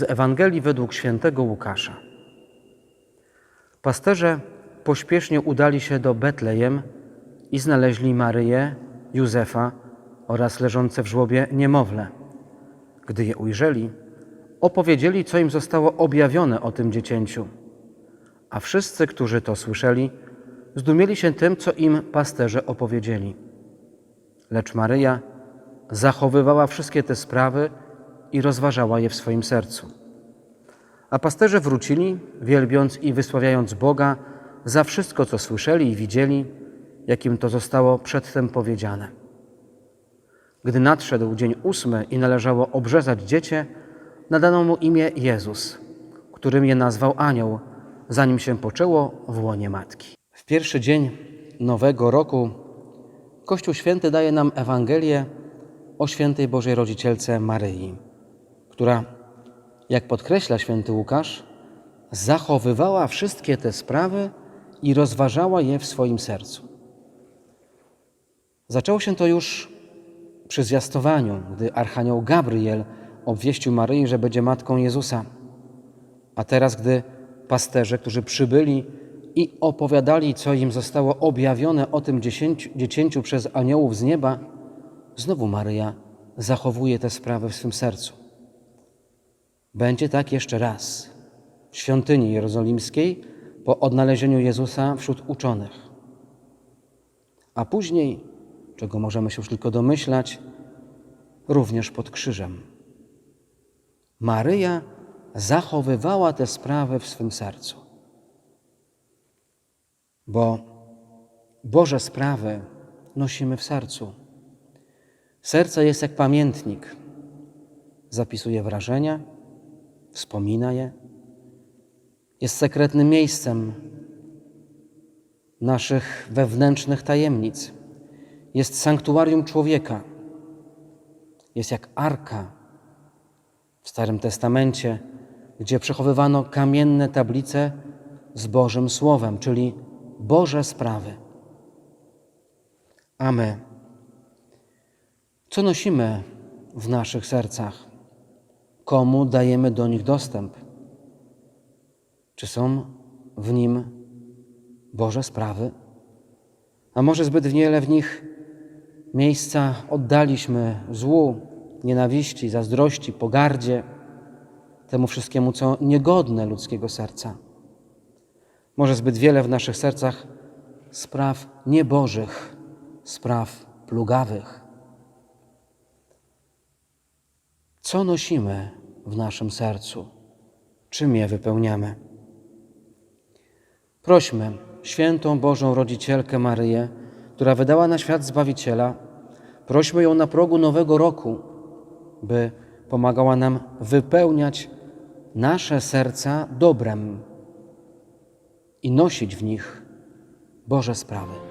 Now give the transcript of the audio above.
z Ewangelii według świętego Łukasza. Pasterze pośpiesznie udali się do Betlejem i znaleźli Maryję, Józefa oraz leżące w żłobie niemowlę. Gdy je ujrzeli, opowiedzieli, co im zostało objawione o tym dziecięciu. A wszyscy, którzy to słyszeli, zdumieli się tym, co im pasterze opowiedzieli. Lecz Maryja zachowywała wszystkie te sprawy i rozważała je w swoim sercu. A pasterze wrócili, wielbiąc i wysławiając Boga za wszystko, co słyszeli i widzieli, jakim to zostało przedtem powiedziane. Gdy nadszedł dzień ósmy i należało obrzezać dziecię, nadano mu imię Jezus, którym je nazwał anioł, zanim się poczęło w łonie matki. W pierwszy dzień nowego roku Kościół Święty daje nam Ewangelię o świętej Bożej Rodzicielce Maryi, która, jak podkreśla święty Łukasz, zachowywała wszystkie te sprawy i rozważała je w swoim sercu. Zaczęło się to już przy zwiastowaniu, gdy Archanioł Gabriel obwieścił Maryi, że będzie matką Jezusa. A teraz, gdy pasterze, którzy przybyli i opowiadali, co im zostało objawione o tym dziecięciu przez aniołów z nieba, znowu Maryja zachowuje te sprawy w swym sercu. Będzie tak jeszcze raz w świątyni jerozolimskiej po odnalezieniu Jezusa wśród uczonych. A później, czego możemy się już tylko domyślać, również pod krzyżem. Maryja zachowywała te sprawy w swym sercu. Bo Boże sprawy nosimy w sercu. Serce jest jak pamiętnik. Zapisuje wrażenia, wspomina je. Jest sekretnym miejscem naszych wewnętrznych tajemnic. Jest sanktuarium człowieka. Jest jak arka w Starym Testamencie, gdzie przechowywano kamienne tablice z Bożym Słowem, czyli Boże sprawy. A my, co nosimy w naszych sercach? Komu dajemy do nich dostęp? Czy są w nim Boże sprawy? A może zbyt wiele w nich miejsca oddaliśmy złu, nienawiści, zazdrości, pogardzie, temu wszystkiemu, co niegodne ludzkiego serca. Może zbyt wiele w naszych sercach spraw niebożych, spraw plugawych. Co nosimy w naszym sercu? Czym je wypełniamy? Prośmy świętą Bożą Rodzicielkę Maryję, która wydała na świat Zbawiciela, prośmy ją na progu nowego roku, by pomagała nam wypełniać nasze serca dobrem i nosić w nich Boże sprawy.